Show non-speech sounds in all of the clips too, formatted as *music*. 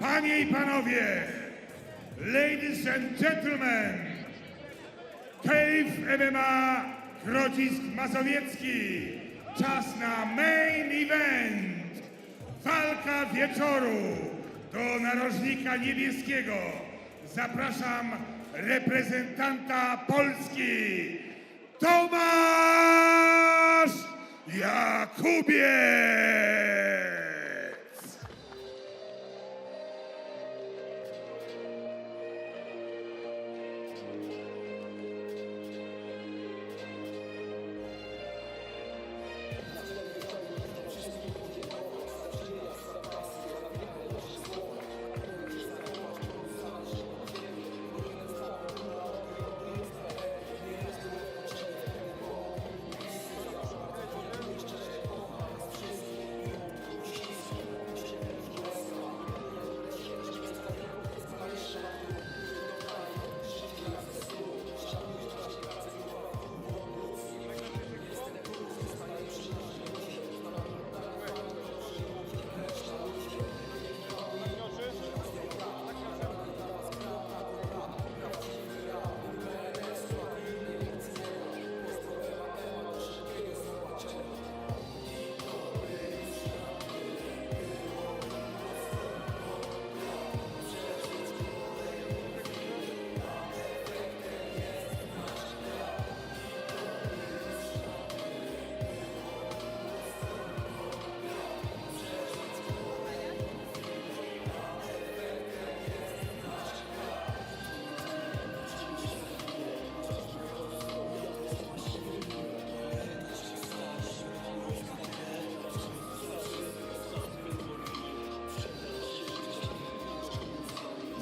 Panie i panowie, ladies and gentlemen, Cave MMA Grodzisk Mazowiecki. Czas na main event. Walka wieczoru do narożnika niebieskiego. Zapraszam reprezentanta Polski, Tomasz Jakubiec.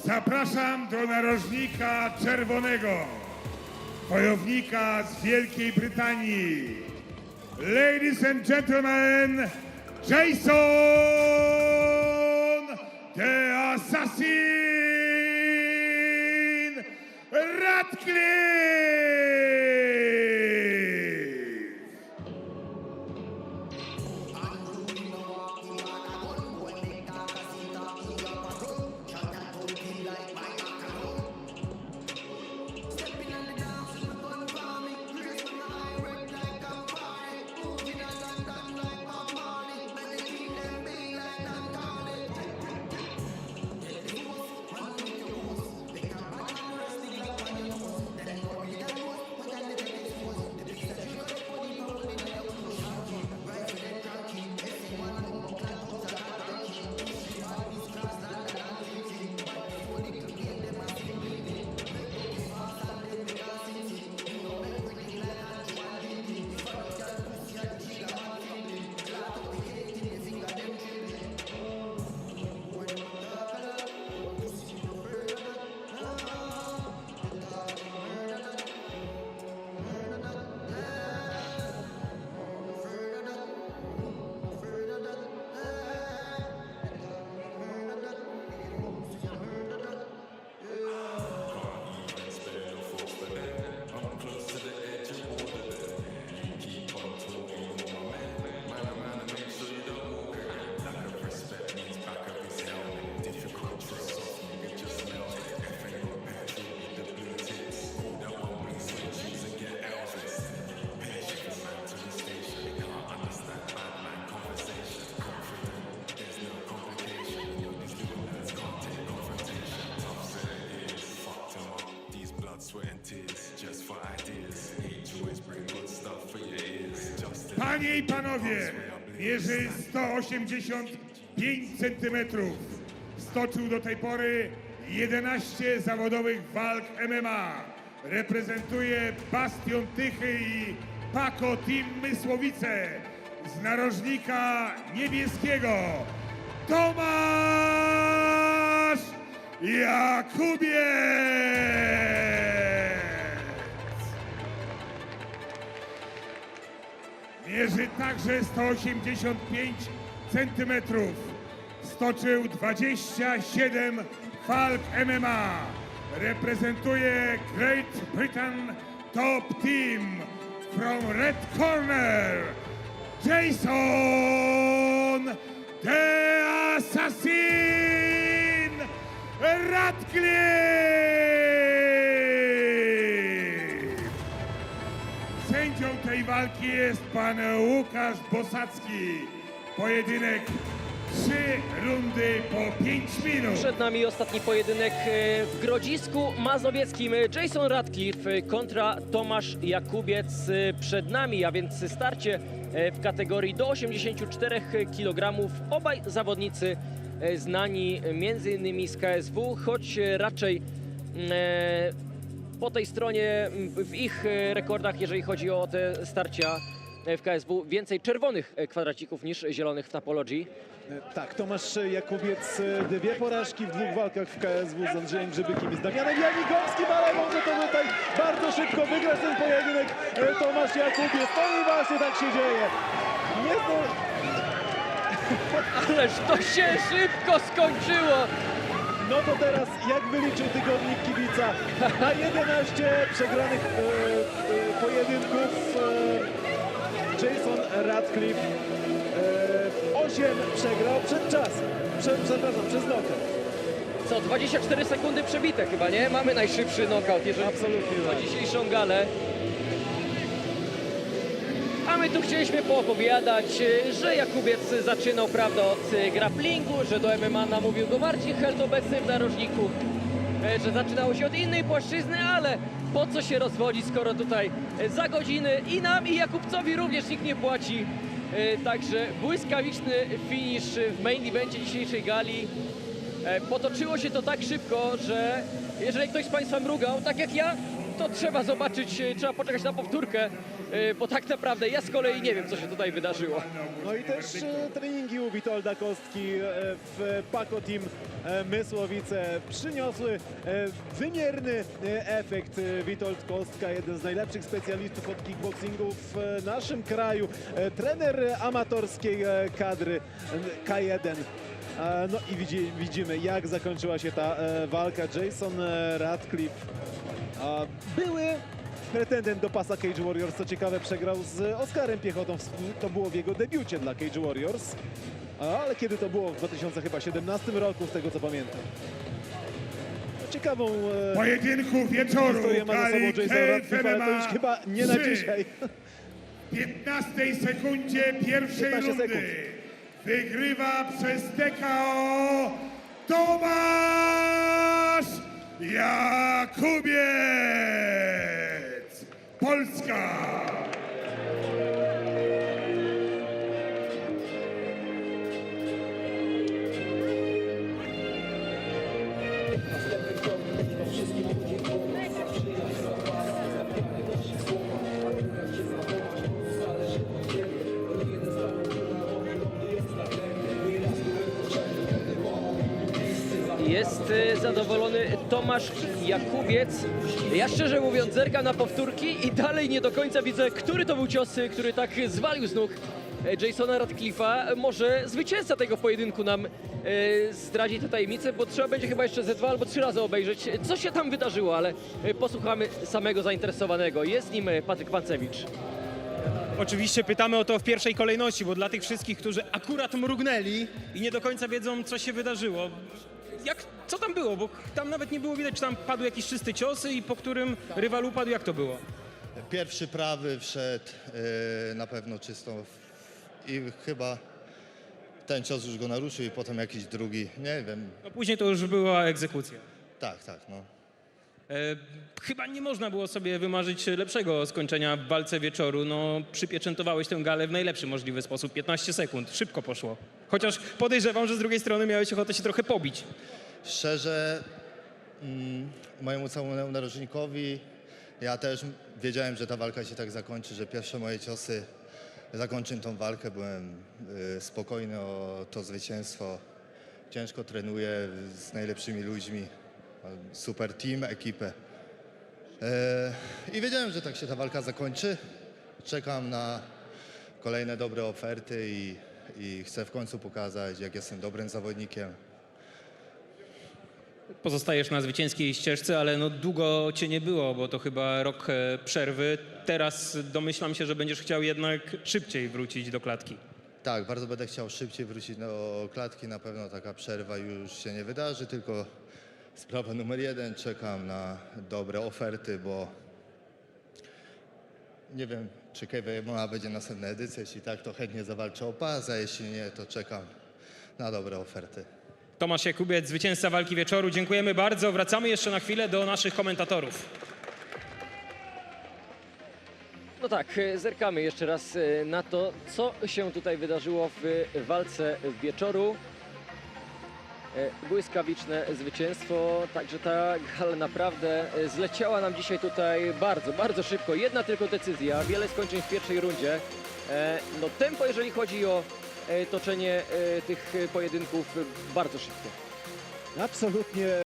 Zapraszam do narożnika czerwonego, wojownika z Wielkiej Brytanii. Ladies and gentlemen, Jason the Assassin Radcliffe! Panie i panowie, mierzy 185 centymetrów. Stoczył do tej pory 11 zawodowych walk MMA. Reprezentuje Bastion Tychy i Paco Team Mysłowice z narożnika niebieskiego. Tomasz Jakubiec! Mierzy także 185 centymetrów. Stoczył 27 walk MMA. Reprezentuje Great Britain Top Team from Red Corner. Jason the Assassin Radcliffe! Sędzią tej walki jest pan Łukasz Bosacki. Pojedynek trzy rundy po 5 minut. Przed nami ostatni pojedynek e, w Grodzisku Mazowieckim. Jason Radcliffe kontra Tomasz Jakubiec e, przed nami, a więc starcie e, w kategorii do 84 kg. Obaj zawodnicy znani innymi z KSW, choć raczej e, po tej stronie m, w ich e, rekordach, jeżeli chodzi o te starcia e, w KSW, więcej czerwonych e, kwadracików niż zielonych w Tapologii. Tak, Tomasz Jakubiec, dwie porażki w dwóch walkach w KSW z Andrzejem Grzybykiem i z Damianem Janigowskim, ale może to tutaj bardzo szybko wygrać ten pojedynek Tomasz Jakubiec. No i właśnie tak się dzieje. Nie zdo... *laughs* Ależ to się szybko skończyło! No to teraz, jak wyliczył tygodnik kibica, na 11 przegranych e, e, pojedynków e, Jason Radcliffe e, 8 przegrał przed czasem. Prze, przepraszam, przez knockout. Co, 24 sekundy przebite chyba, nie? Mamy najszybszy knockout, jeżeli Absolutnie na tak. dzisiejszą galę. My tu chcieliśmy poopowiadać, e, że Jakubiec zaczynał, prawda, od e, grapplingu, że do MMA namówił go Marcin Held obecny w narożniku, e, że zaczynało się od innej płaszczyzny, ale po co się rozwodzić, skoro tutaj e, za godziny i nam, i Jakubcowi również nikt nie płaci. E, Także błyskawiczny finish w main evencie dzisiejszej gali. Potoczyło się to tak szybko, że jeżeli ktoś z Państwa mrugał, tak jak ja, to trzeba zobaczyć, e, trzeba poczekać na powtórkę, e, bo tak naprawdę ja z kolei nie wiem, co się tutaj wydarzyło. No i też e, treningi u Witolda Kostki w Paco Team Mysłowice przyniosły wymierny efekt. Witold Kostka, jeden z najlepszych specjalistów od kickboxingu w naszym kraju, trener amatorskiej kadry e, K1. E, No i widzi, widzimy, jak zakończyła się ta walka. Jason Radcliffe a, były pretendent do pasa Cage Warriors. Co ciekawe, przegrał z Oskarem Piechotą. To było w jego debiucie dla Cage Warriors. Ale kiedy to było? W 2017 roku, z tego co pamiętam. Ciekawą e, Pojedynku wieczoru historię ma za sobą Jason Radcliffe, ale to już chyba nie na 3. dzisiaj. W 15 sekundzie pierwszej 15 rundy sekund. wygrywa przez TKO Tomasz Jakubiec! America! Jest e, zadowolony Tomasz Jakubiec. Ja szczerze mówiąc zerkam na powtórki i dalej nie do końca widzę, który to był cios, e, który tak zwalił z nóg e, Jasona Radcliffe'a. Może zwycięzca tego pojedynku nam e, zdradzi tę tajemnicę, bo trzeba będzie chyba jeszcze ze dwa albo trzy razy obejrzeć, co się tam wydarzyło, ale e, posłuchamy samego zainteresowanego. Jest nim Patryk Pancewicz. Oczywiście pytamy o to w pierwszej kolejności, bo dla tych wszystkich, którzy akurat mrugnęli i nie do końca wiedzą, co się wydarzyło. Jak, co tam było? Bo tam nawet nie było widać, czy tam padły jakieś czyste ciosy i po którym rywal upadł, jak to było? Pierwszy prawy wszedł e, na pewno czysto w- i chyba ten cios już go naruszył i potem jakiś drugi, nie wiem. No później to już była egzekucja. Tak, tak, no. E, chyba nie można było sobie wymarzyć lepszego skończenia w walce wieczoru. No, przypieczętowałeś tę galę w najlepszy możliwy sposób. 15 sekund, szybko poszło. Chociaż podejrzewam, że z drugiej strony miałeś ochotę się trochę pobić. Szczerze, mm, mojemu całemu narożnikowi, ja też wiedziałem, że ta walka się tak zakończy, że pierwsze moje ciosy zakończą tą walkę. Byłem e, spokojny o to zwycięstwo. Ciężko trenuję z najlepszymi ludźmi. Super team, ekipę. E, I wiedziałem, że tak się ta walka zakończy. Czekam na kolejne dobre oferty i, i chcę w końcu pokazać, jak jestem dobrym zawodnikiem. Pozostajesz na zwycięskiej ścieżce, ale no długo cię nie było, bo to chyba rok e, przerwy. Teraz domyślam się, że będziesz chciał jednak szybciej wrócić do klatki. Tak, bardzo będę chciał szybciej wrócić do klatki. Na pewno taka przerwa już się nie wydarzy, tylko sprawa numer jeden. Czekam na dobre oferty, bo nie wiem, czy KWMA będzie następna edycja. Jeśli tak, to chętnie zawalczę o pas, a jeśli nie, to czekam na dobre oferty. Tomasz Jakubiec, zwycięzca walki wieczoru. Dziękujemy bardzo. Wracamy jeszcze na chwilę do naszych komentatorów. No tak, e, zerkamy jeszcze raz e, na to, co się tutaj wydarzyło w walce wieczoru. E, Błyskawiczne zwycięstwo, także ta gala naprawdę e, zleciała nam dzisiaj tutaj bardzo, bardzo szybko. Jedna tylko decyzja, wiele skończeń w pierwszej rundzie. E, No tempo, jeżeli chodzi o toczenie tych pojedynków, bardzo szybkie. Absolutnie